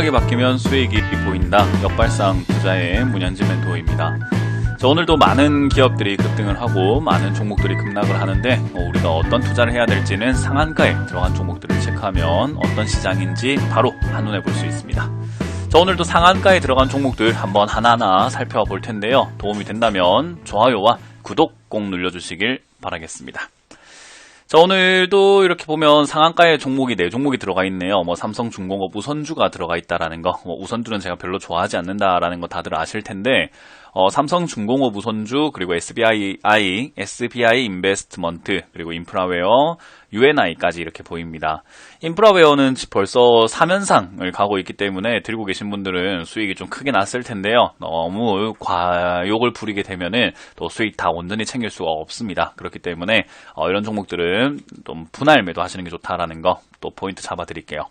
생각이 바뀌면 수익이 보인다. 역발상 투자의 문현진 멘토입니다. 자, 오늘도 많은 기업들이 급등을 하고 많은 종목들이 급락을 하는데 어, 우리가 어떤 투자를 해야 될지는 상한가에 들어간 종목들을 체크하면 어떤 시장인지 바로 한눈에 볼 수 있습니다. 자, 오늘도 상한가에 들어간 종목들 한번 하나하나 살펴볼 텐데요. 도움이 된다면 좋아요와 구독 꼭 눌러주시길 바라겠습니다. 자, 오늘도 이렇게 보면 상한가에 종목이 네 종목이 들어가 있네요. 뭐 삼성 중공업 우선주가 들어가 있다라는 거. 뭐 우선주는 제가 별로 좋아하지 않는다라는 거 다들 아실 텐데 어, 삼성중공업 우선주 그리고 SBI, SBI 인베스트먼트 그리고 인프라웨어, UNI까지 이렇게 보입니다. 인프라웨어는 벌써 3연상을 가고 있기 때문에 들고 계신 분들은 수익이 좀 크게 났을 텐데요. 너무 과욕을 부리게 되면은 또 수익 다 온전히 챙길 수가 없습니다. 그렇기 때문에 어, 이런 종목들은 좀 분할 매도 하시는 게 좋다라는 거 또 포인트 잡아드릴게요.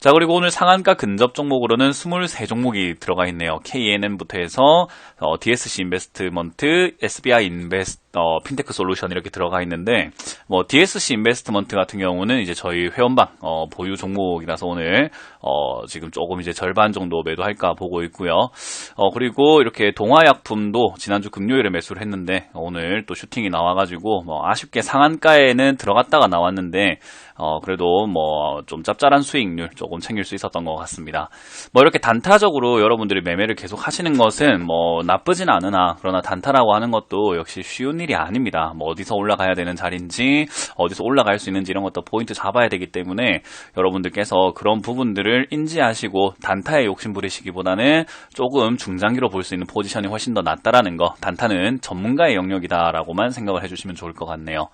자, 그리고 오늘 상한가 근접 종목으로는 23종목이 들어가 있네요. KNN부터 해서 어, DSC 인베스트먼트, SBI 인베스트, 어, 핀테크 솔루션 이렇게 들어가 있는데 뭐 DSC 인베스트먼트 같은 경우는 이제 저희 회원방 어, 보유 종목이라서 오늘 어, 지금 조금 이제 절반 정도 매도할까 보고 있고요. 어, 그리고 이렇게 동화약품도 지난주 금요일에 매수를 했는데 오늘 또 슈팅이 나와가지고 뭐 아쉽게 상한가에는 들어갔다가 나왔는데 어, 그래도 뭐 좀 짭짤한 수익률 조금 챙길 수 있었던 것 같습니다. 뭐 이렇게 단타적으로 여러분들이 매매를 계속 하시는 것은 뭐 나쁘진 않으나 그러나 단타라고 하는 것도 역시 쉬운 일이 아닙니다. 뭐 어디서 올라가야 되는 자리인지 어디서 올라갈 수 있는지 이런 것도 포인트 잡아야 되기 때문에 여러분들께서 그런 부분들을 인지하시고 단타에 욕심 부리시기보다는 조금 중장기로 볼 수 있는 포지션이 훨씬 더 낫다라는 거 단타는 전문가의 영역이다라고만 생각을 해주시면 좋을 것 같네요.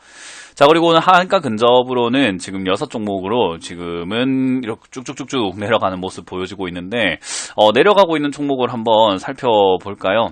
자, 그리고 오늘 하한가 근접으로는 지금 여섯 종목으로 지금은 이렇게 쭉쭉쭉쭉 내려가는 모습 보여지고 있는데, 어, 내려가고 있는 종목을 한번 살펴볼까요?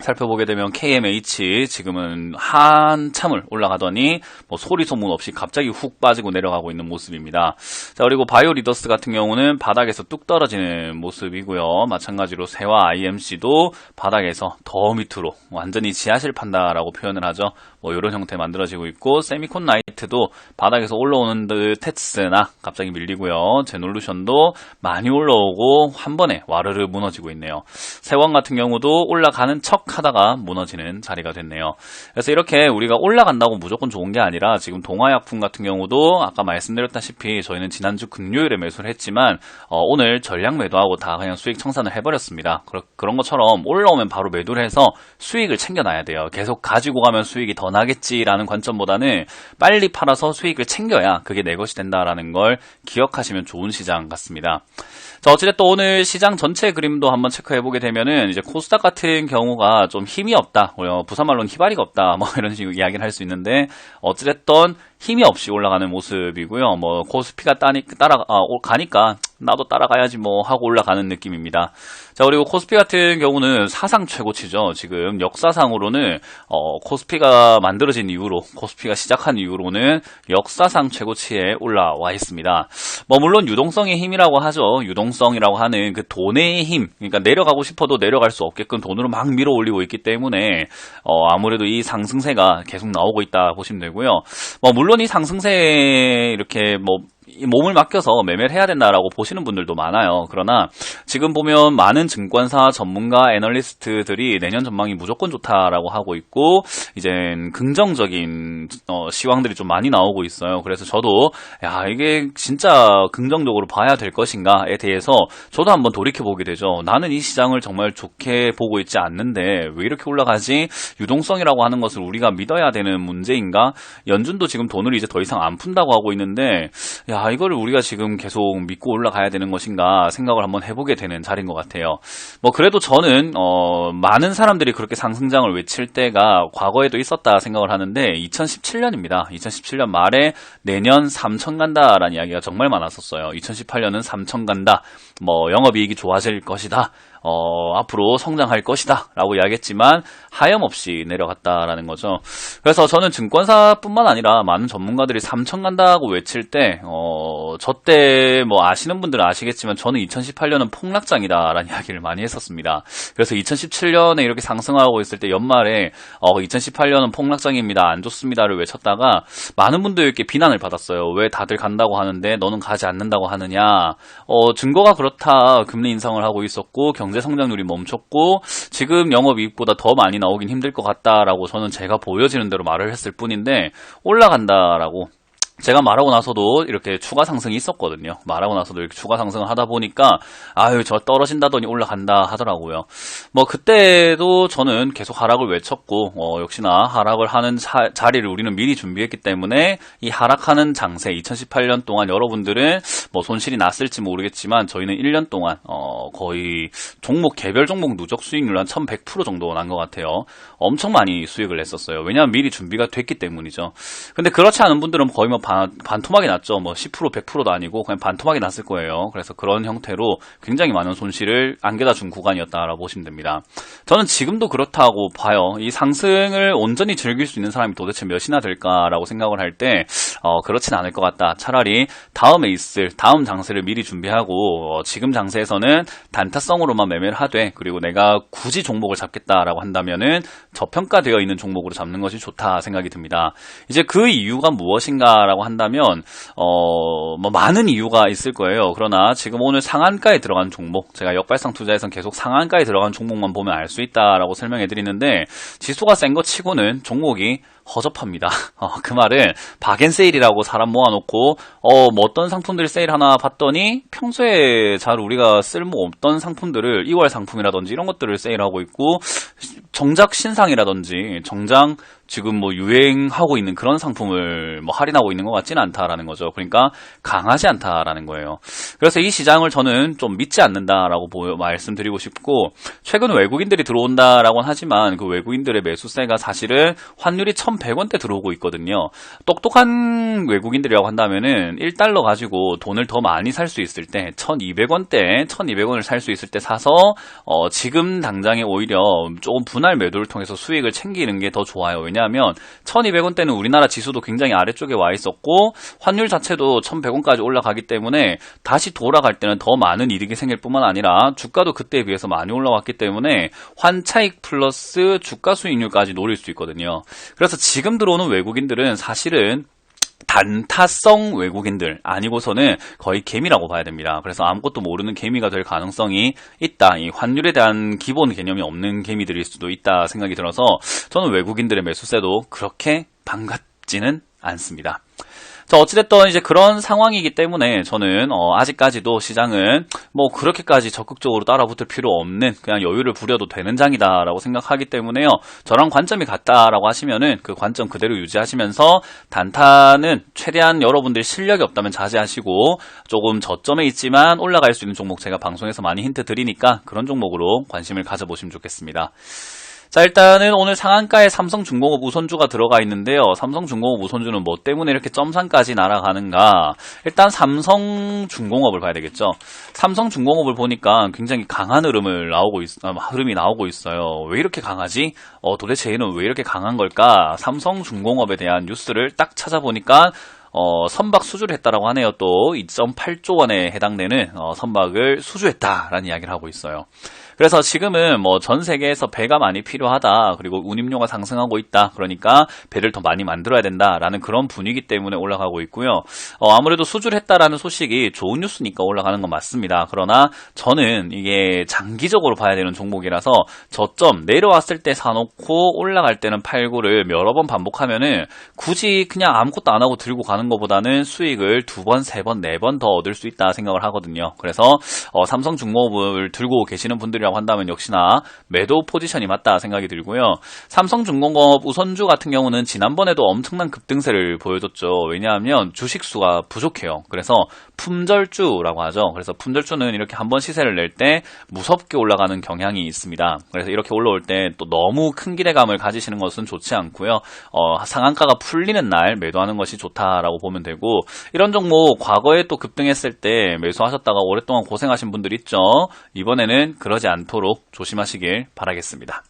살펴보게 되면 KMH 지금은 한참을 올라가더니 뭐 소리 소문 없이 갑자기 훅 빠지고 내려가고 있는 모습입니다. 자 그리고 바이오 리더스 같은 경우는 바닥에서 뚝 떨어지는 모습이고요. 마찬가지로 세와 IMC도 바닥에서 더 밑으로 완전히 지하실 판다라고 표현을 하죠. 뭐 이런 형태 만들어지고 있고 세미콘 나이트도 바닥에서 올라오는 듯했으나 갑자기 밀리고요. 제놀루션도 많이 올라오고 한 번에 와르르 무너지고 있네요. 세원 같은 경우도 올라가는 척 하다가 무너지는 자리가 됐네요. 그래서 이렇게 우리가 올라간다고 무조건 좋은 게 아니라 지금 동화약품 같은 경우도 아까 말씀드렸다시피 저희는 지난주 금요일에 매수를 했지만 어, 오늘 전량 매도하고 다 그냥 수익 청산을 해버렸습니다. 그러, 그런 것처럼 올라오면 바로 매도를 해서 수익을 챙겨놔야 돼요. 계속 가지고 가면 수익이 더 나겠지라는 관점보다는 빨리 팔아서 수익을 챙겨야 그게 내 것이 된다라는 걸 기억하시면 좋은 시장 같습니다. 자, 어찌됐든 오늘 시장 전체 그림도 한번 체크해 보게 되면은 이제 코스닥 같은 경우가 좀 힘이 없다. 어, 부산말로는 희발이가 없다. 뭐 이런 식으로 이야기를 할 수 있는데 어찌됐든 힘이 없이 올라가는 모습이고요. 뭐 코스피가 따니, 따라 아, 가니까 나도 따라가야지 뭐 하고 올라가는 느낌입니다. 자 그리고 코스피 같은 경우는 사상 최고치죠. 지금 역사상으로는 어, 코스피가 만들어진 이후로 코스피가 시작한 이후로는 역사상 최고치에 올라와 있습니다. 뭐 물론 유동성의 힘이라고 하죠. 유동성이라고 하는 그 돈의 힘, 그러니까 내려가고 싶어도 내려갈 수 없게끔 돈으로 막 밀어 올리고 있기 때문에 어, 아무래도 이 상승세가 계속 나오고 있다 보시면 되고요. 뭐 물론 물론 이 상승세에 이렇게 뭐 몸을 맡겨서 매매를 해야 된다라고 보시는 분들도 많아요. 그러나 지금 보면 많은 증권사 전문가 애널리스트들이 내년 전망이 무조건 좋다라고 하고 있고 이제 긍정적인 어, 시황들이 좀 많이 나오고 있어요. 그래서 저도 야 이게 진짜 긍정적으로 봐야 될 것인가에 대해서 저도 한번 돌이켜 보게 되죠. 나는 이 시장을 정말 좋게 보고 있지 않는데 왜 이렇게 올라가지? 유동성이라고 하는 것을 우리가 믿어야 되는 문제인가? 연준도 지금 돈을 이제 더 이상 안 푼다고 하고 있는데 야 이거를 우리가 지금 계속 믿고 올라가야 되는 것인가 생각을 한번 해보게 되는 자리인 것 같아요. 뭐 그래도 저는 어, 많은 사람들이 그렇게 상승장을 외칠 때가 과거에도 있었다 생각을 하는데 2017년입니다. 2017년 말에 내년 3천 간다라는 이야기가 정말 많았었어요. 2018년은 3천 간다. 뭐 영업이익이 좋아질 것이다. 어, 앞으로 성장할 것이다. 라고 이야기했지만, 하염없이 내려갔다라는 거죠. 그래서 저는 증권사뿐만 아니라 많은 전문가들이 3천 간다고 외칠 때, 어, 저때 뭐 아시는 분들은 아시겠지만 저는 2018년은 폭락장이다 라는 이야기를 많이 했었습니다. 그래서 2017년에 이렇게 상승하고 있을 때 연말에 어, 2018년은 폭락장입니다. 안 좋습니다를 외쳤다가 많은 분들께 비난을 받았어요. 왜 다들 간다고 하는데 너는 가지 않는다고 하느냐. 어, 증거가 그렇다. 금리 인상을 하고 있었고 경제 성장률이 멈췄고 지금 영업이익보다 더 많이 나오긴 힘들 것 같다라고 저는 제가 보여지는 대로 말을 했을 뿐인데 올라간다라고 제가 말하고 나서도 이렇게 추가 상승이 있었거든요. 말하고 나서도 이렇게 추가 상승을 하다 보니까 아유 저 떨어진다더니 올라간다 하더라고요. 뭐 그때도 저는 계속 하락을 외쳤고 어, 역시나 하락을 하는 자, 자리를 우리는 미리 준비했기 때문에 이 하락하는 장세 2018년 동안 여러분들은 뭐 손실이 났을지 모르겠지만 저희는 1년 동안 어, 거의 종목 개별 종목 누적 수익률 한 1100% 정도 난 것 같아요. 엄청 많이 수익을 냈었어요. 왜냐하면 미리 준비가 됐기 때문이죠. 근데 그렇지 않은 분들은 거의 뭐 반, 반토막이 났죠. 뭐 10% 100%도 아니고 그냥 반토막이 났을 거예요. 그래서 그런 형태로 굉장히 많은 손실을 안겨다 준 구간이었다라고 보시면 됩니다. 저는 지금도 그렇다고 봐요. 이 상승을 온전히 즐길 수 있는 사람이 도대체 몇이나 될까라고 생각을 할 때 어, 그렇진 않을 것 같다. 차라리 다음에 있을 다음 장세를 미리 준비하고 어, 지금 장세에서는 단타성으로만 매매를 하되 그리고 내가 굳이 종목을 잡겠다라고 한다면은 저평가되어 있는 종목으로 잡는 것이 좋다 생각이 듭니다. 이제 그 이유가 무엇인가라고 한다면 어, 뭐 많은 이유가 있을 거예요. 그러나 지금 오늘 상한가에 들어간 종목 제가 역발상 투자에선 계속 상한가에 들어간 종목만 보면 알 수 있다라고 설명해 드리는데 지수가 센 거 치고는 종목이 허접합니다. 어, 그 말은 박앤세일이라고 사람 모아놓고 어, 뭐 어떤 상품들 세일 하나 봤더니 평소에 잘 우리가 쓸모 없던 상품들을 2월 상품이라든지 이런 것들을 세일하고 있고 정작 신상이라든지 정장 지금 뭐 유행하고 있는 그런 상품을 뭐 할인하고 있는 것 같지는 않다라는 거죠. 그러니까 강하지 않다라는 거예요. 그래서 이 시장을 저는 좀 믿지 않는다라고 보여, 말씀드리고 싶고 최근 외국인들이 들어온다라고는 하지만 그 외국인들의 매수세가 사실은 환율이 1,100원대 들어오고 있거든요. 똑똑한 외국인들이라고 한다면은 1달러 가지고 돈을 더 많이 살 수 있을 때 1,200원대, 1,200원을 살 수 있을 때 사서 어, 지금 당장에 오히려 조금 분할 매도를 통해서 수익을 챙기는 게 더 좋아요. 왜냐하면 1,200원대는 우리나라 지수도 굉장히 아래쪽에 와 있었고 환율 자체도 1,100원까지 올라가기 때문에 다시 돌아갈 때는 더 많은 이득이 생길 뿐만 아니라 주가도 그때에 비해서 많이 올라왔기 때문에 환차익 플러스 주가 수익률까지 노릴 수 있거든요. 그래서 지금 들어오는 외국인들은 사실은 단타성 외국인들 아니고서는 거의 개미라고 봐야 됩니다. 그래서 아무것도 모르는 개미가 될 가능성이 있다. 이 환율에 대한 기본 개념이 없는 개미들일 수도 있다 생각이 들어서 저는 외국인들의 매수세도 그렇게 반갑지는 않습니다. 자, 어찌됐든 이제 그런 상황이기 때문에 저는 어, 아직까지도 시장은 뭐 그렇게까지 적극적으로 따라붙을 필요 없는 그냥 여유를 부려도 되는 장이다라고 생각하기 때문에요. 저랑 관점이 같다라고 하시면은 그 관점 그대로 유지하시면서 단타는 최대한 여러분들 실력이 없다면 자제하시고 조금 저점에 있지만 올라갈 수 있는 종목 제가 방송에서 많이 힌트 드리니까 그런 종목으로 관심을 가져보시면 좋겠습니다. 자, 일단은 오늘 상한가에 삼성중공업 우선주가 들어가 있는데요. 삼성중공업 우선주는 뭐 때문에 이렇게 점상까지 날아가는가? 일단 삼성중공업을 봐야 되겠죠. 삼성중공업을 보니까 굉장히 강한 흐름을 나오고 있, 아, 흐름이 나오고 있어요. 왜 이렇게 강하지? 어, 도대체 얘는 왜 이렇게 강한 걸까? 삼성중공업에 대한 뉴스를 딱 찾아보니까 어, 선박 수주를 했다라고 하네요. 또 2.8조 원에 해당되는 어, 선박을 수주했다라는 이야기를 하고 있어요. 그래서 지금은 뭐 전 세계에서 배가 많이 필요하다. 그리고 운임료가 상승하고 있다. 그러니까 배를 더 많이 만들어야 된다라는 그런 분위기 때문에 올라가고 있고요. 어, 아무래도 수주를 했다라는 소식이 좋은 뉴스니까 올라가는 건 맞습니다. 그러나 저는 이게 장기적으로 봐야 되는 종목이라서 저점 내려왔을 때 사놓고 올라갈 때는 팔고를 여러 번 반복하면은 굳이 그냥 아무것도 안 하고 들고 가는 것보다는 수익을 두 번, 세 번, 네 번 더 얻을 수 있다 생각을 하거든요. 그래서 어, 삼성중공업을 들고 계시는 분들이 라고 한다면 역시나 매도 포지션이 맞다 생각이 들고요. 삼성중공업 우선주 같은 경우는 지난번에도 엄청난 급등세를 보여줬죠. 왜냐하면 주식수가 부족해요. 그래서 품절주라고 하죠. 그래서 품절주는 이렇게 한번 시세를 낼 때 무섭게 올라가는 경향이 있습니다. 그래서 이렇게 올라올 때 또 너무 큰 기대감을 가지시는 것은 좋지 않고요. 어, 상한가가 풀리는 날 매도하는 것이 좋다라고 보면 되고 이런 종목 과거에 또 급등했을 때 매수하셨다가 오랫동안 고생하신 분들 있죠. 이번에는 그러지 않도록 조심하시길 바라겠습니다.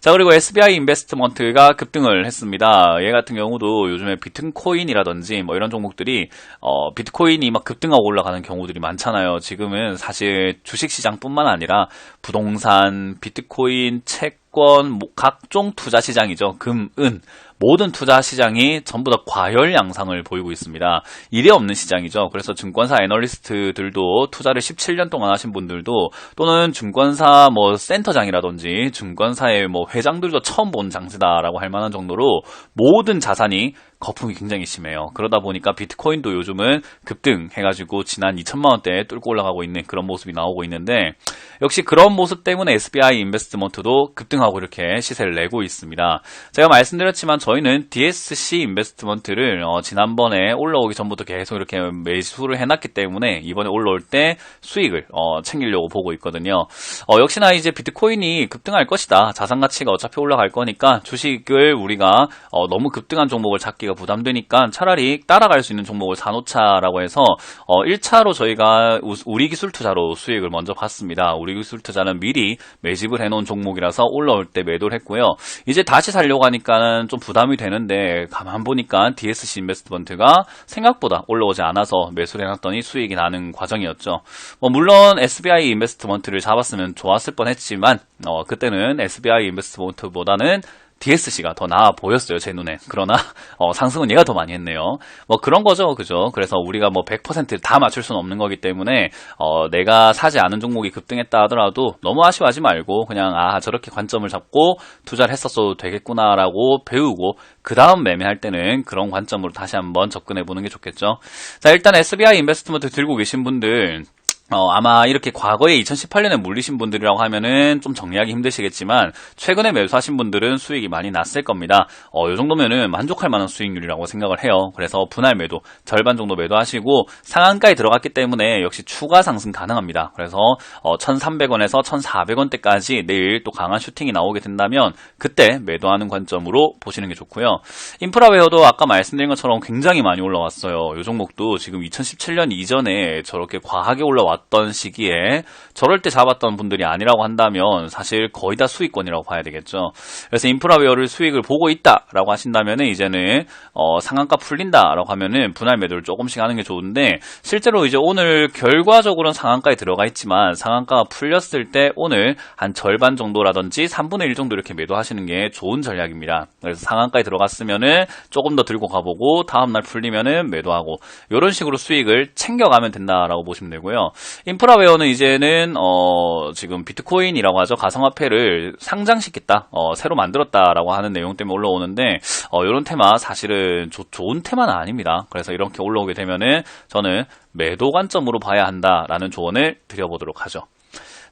자, 그리고 SBI 인베스트먼트가 급등을 했습니다. 얘 같은 경우도 요즘에 비트코인이라든지 뭐 이런 종목들이 어, 비트코인이 막 급등하고 올라가는 경우들이 많잖아요. 지금은 사실 주식 시장뿐만 아니라 부동산, 비트코인, 채권, 뭐 각종 투자 시장이죠. 금, 은 모든 투자 시장이 전부 다 과열 양상을 보이고 있습니다. 일이 없는 시장이죠. 그래서 증권사 애널리스트들도 투자를 17년 동안 하신 분들도 또는 증권사 뭐 센터장이라든지 증권사의 뭐 회장들도 처음 본 장세다라고 할 만한 정도로 모든 자산이 거품이 굉장히 심해요. 그러다 보니까 비트코인도 요즘은 급등해가지고 지난 2천만 원대 뚫고 올라가고 있는 그런 모습이 나오고 있는데 역시 그런 모습 때문에 SBI 인베스트먼트도 급등하고 이렇게 시세를 내고 있습니다. 제가 말씀드렸지만 저희는 DSC 인베스트먼트를 어, 지난번에 올라오기 전부터 계속 이렇게 매수를 해놨기 때문에 이번에 올라올 때 수익을 어, 챙기려고 보고 있거든요. 어, 역시나 이제 비트코인이 급등할 것이다. 자산 가치가 어차피 올라갈 거니까 주식을 우리가 어, 너무 급등한 종목을 잡기 가 부담되니까 차라리 따라갈 수 있는 종목을 사놓자라고 해서 어, 1차로 저희가 우- 우리 기술 투자로 수익을 먼저 봤습니다. 우리 기술 투자는 미리 매집을 해놓은 종목이라서 올라올 때 매도를 했고요. 이제 다시 살려고 하니까는 좀 부담이 되는데 가만 보니까 DSC 인베스트먼트가 생각보다 올라오지 않아서 매수를 해놨더니 수익이 나는 과정이었죠. 뭐 물론 SBI 인베스트먼트를 잡았으면 좋았을 뻔했지만 어, 그때는 SBI 인베스트먼트보다는 DSC가 더 나아 보였어요, 제 눈에. 그러나, 어, 상승은 얘가 더 많이 했네요. 뭐 그런 거죠, 그죠? 그래서 우리가 뭐 100%다 맞출 수는 없는 거기 때문에, 어, 내가 사지 않은 종목이 급등했다 하더라도 너무 아쉬워하지 말고, 그냥, 아, 저렇게 관점을 잡고 투자를 했었어도 되겠구나라고 배우고, 그 다음 매매할 때는 그런 관점으로 다시 한번 접근해 보는 게 좋겠죠. 자, 일단 SBI 인베스트먼트 들고 계신 분들, 어, 아마 이렇게 과거에 2018년에 물리신 분들이라고 하면은 좀 정리하기 힘드시겠지만 최근에 매수하신 분들은 수익이 많이 났을 겁니다. 어, 이 정도면은 만족할 만한 수익률이라고 생각을 해요. 그래서 분할 매도 절반 정도 매도하시고 상한가에 들어갔기 때문에 역시 추가 상승 가능합니다. 그래서 어, 1,300원에서 1,400원대까지 내일 또 강한 슈팅이 나오게 된다면 그때 매도하는 관점으로 보시는 게 좋고요. 인프라웨어도 아까 말씀드린 것처럼 굉장히 많이 올라왔어요. 이 종목도 지금 2017년 이전에 저렇게 과하게 올라왔 던 시기에 저럴 때 잡았던 분들이 아니라고 한다면 사실 거의 다 수익권이라고 봐야 되겠죠. 그래서 인프라웨어를 수익을 보고 있다라고 하신다면은 이제는 어, 상한가 풀린다라고 하면은 분할 매도를 조금씩 하는 게 좋은데 실제로 이제 오늘 결과적으로는 상한가에 들어가 있지만 상한가가 풀렸을 때 오늘 한 절반 정도라든지 3분의 1 정도 이렇게 매도하시는 게 좋은 전략입니다. 그래서 상한가에 들어갔으면은 조금 더 들고 가보고 다음날 풀리면은 매도하고 이런 식으로 수익을 챙겨가면 된다라고 보시면 되고요. 인프라웨어는 이제는 어, 지금 비트코인이라고 하죠 가상화폐를 상장시켰다, 어, 새로 만들었다라고 하는 내용 때문에 올라오는데 어, 이런 테마 사실은 조- 좋은 테마는 아닙니다. 그래서 이렇게 올라오게 되면은 저는 매도 관점으로 봐야 한다라는 조언을 드려보도록 하죠.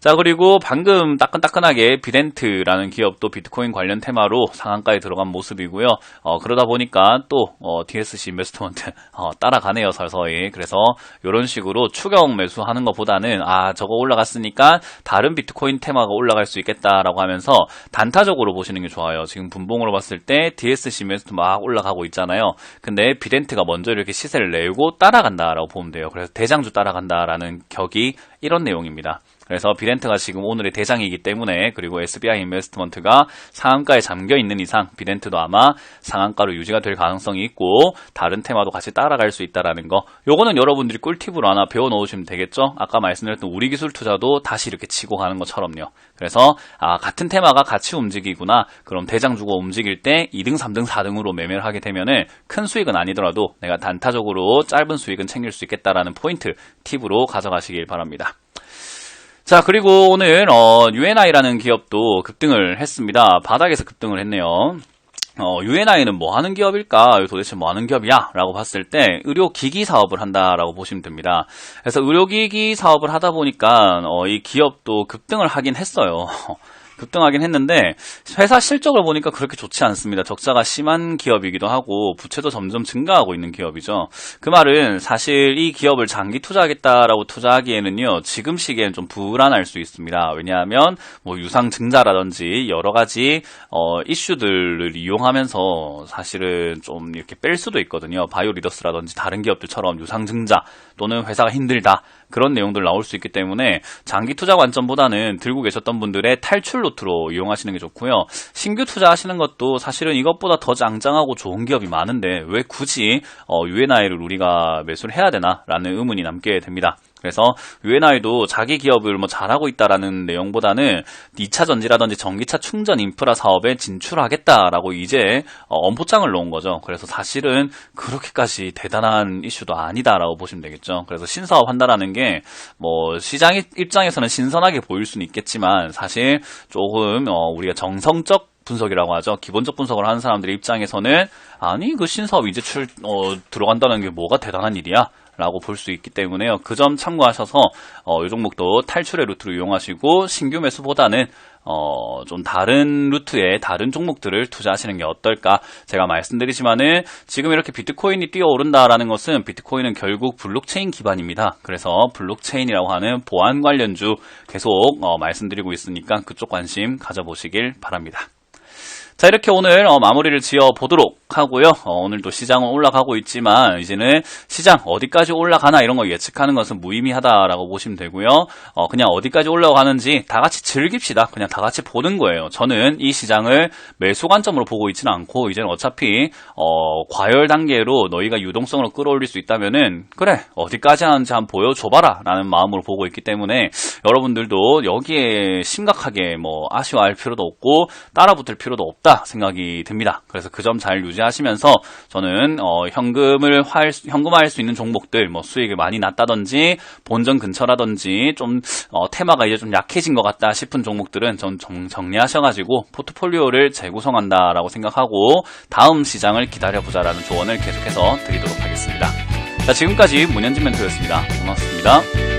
자, 그리고 방금 따끈따끈하게 비덴트라는 기업도 비트코인 관련 테마로 상한가에 들어간 모습이고요. 어, 그러다 보니까 또, 어, DSC 인베스트먼트, 어, 따라가네요, 서서히. 그래서 이런 식으로 추경 매수하는 것보다는, 아, 저거 올라갔으니까 다른 비트코인 테마가 올라갈 수 있겠다라고 하면서 단타적으로 보시는 게 좋아요. 지금 분봉으로 봤을 때 DSC 인베스트 막 올라가고 있잖아요. 근데 비덴트가 먼저 이렇게 시세를 내고 따라간다라고 보면 돼요. 그래서 대장주 따라간다라는 격이 이런 내용입니다. 그래서 비덴트가 지금 오늘의 대장이기 때문에 그리고 SBI 인베스트먼트가 상한가에 잠겨 있는 이상 비덴트도 아마 상한가로 유지가 될 가능성이 있고 다른 테마도 같이 따라갈 수 있다라는 거. 요거는 여러분들이 꿀팁으로 하나 배워 놓으시면 되겠죠? 아까 말씀드렸던 우리 기술 투자도 다시 이렇게 치고 가는 것처럼요. 그래서 아, 같은 테마가 같이 움직이구나. 그럼 대장주가 움직일 때 2등, 3등, 4등으로 매매를 하게 되면은 큰 수익은 아니더라도 내가 단타적으로 짧은 수익은 챙길 수 있겠다라는 포인트 팁으로 가져가시길 바랍니다. 자, 그리고 오늘, 어, UNI라는 기업도 급등을 했습니다. 바닥에서 급등을 했네요. 어, UNI는 뭐 하는 기업일까? 도대체 뭐 하는 기업이야? 라고 봤을 때, 의료기기 사업을 한다라고 보시면 됩니다. 그래서 의료기기 사업을 하다 보니까, 어, 이 기업도 급등을 하긴 했어요. 급등하긴 했는데 회사 실적을 보니까 그렇게 좋지 않습니다. 적자가 심한 기업이기도 하고 부채도 점점 증가하고 있는 기업이죠. 그 말은 사실 이 기업을 장기 투자하겠다라고 투자하기에는요. 지금 시기에는 좀 불안할 수 있습니다. 왜냐하면 뭐 유상 증자라든지 여러 가지 어, 이슈들을 이용하면서 사실은 좀 이렇게 뺄 수도 있거든요. 바이오 리더스라든지 다른 기업들처럼 유상 증자 또는 회사가 힘들다 그런 내용들 나올 수 있기 때문에 장기 투자 관점보다는 들고 계셨던 분들의 탈출 루트로 이용하시는 게 좋고요. 신규 투자하시는 것도 사실은 이것보다 더 짱짱하고 좋은 기업이 많은데 왜 굳이 어, UNI를 우리가 매수를 해야 되나라는 의문이 남게 됩니다. 그래서 UNI도 자기 기업을 뭐 잘하고 있다라는 내용보다는 2차 전지라든지 전기차 충전 인프라 사업에 진출하겠다라고 이제 어, 엄포장을 놓은 거죠. 그래서 사실은 그렇게까지 대단한 이슈도 아니다라고 보시면 되겠죠. 그래서 신사업 한다라는 게 뭐 시장 입장에서는 신선하게 보일 수는 있겠지만 사실 조금 어, 우리가 정성적 분석이라고 하죠. 기본적 분석을 하는 사람들의 입장에서는 아니 그 신사업 이제 출 어, 들어간다는 게 뭐가 대단한 일이야? 라고 볼 수 있기 때문에요. 그 점 참고하셔서 어, 이 종목도 탈출의 루트로 이용하시고 신규 매수보다는 어, 좀 다른 루트의 다른 종목들을 투자하시는 게 어떨까? 제가 말씀드리지만은 지금 이렇게 비트코인이 뛰어오른다라는 것은 비트코인은 결국 블록체인 기반입니다. 그래서 블록체인이라고 하는 보안 관련주 계속 어, 말씀드리고 있으니까 그쪽 관심 가져보시길 바랍니다. 자, 이렇게 오늘 어, 마무리를 지어 보도록 하고요. 어, 오늘도 시장은 올라가고 있지만 이제는 시장 어디까지 올라가나 이런 거 예측하는 것은 무의미하다라고 보시면 되고요. 어, 그냥 어디까지 올라가는지 다 같이 즐깁시다. 그냥 다 같이 보는 거예요. 저는 이 시장을 매수 관점으로 보고 있지는 않고 이제는 어차피 어, 과열 단계로 너희가 유동성으로 끌어올릴 수 있다면은 그래 어디까지 하는지 한번 보여줘봐라라는 마음으로 보고 있기 때문에 여러분들도 여기에 심각하게 뭐 아쉬워할 필요도 없고 따라붙을 필요도 없다. 생각이 듭니다. 그래서 그 점 잘 유지하시면서 저는 어, 현금을 활, 현금화할 수 있는 종목들, 뭐 수익이 많이 났다든지 본전 근처라든지 좀 어, 테마가 이제 좀 약해진 것 같다 싶은 종목들은 전 정, 정리하셔가지고 포트폴리오를 재구성한다라고 생각하고 다음 시장을 기다려보자라는 조언을 계속해서 드리도록 하겠습니다. 자, 지금까지 문현진 멘토였습니다. 고맙습니다.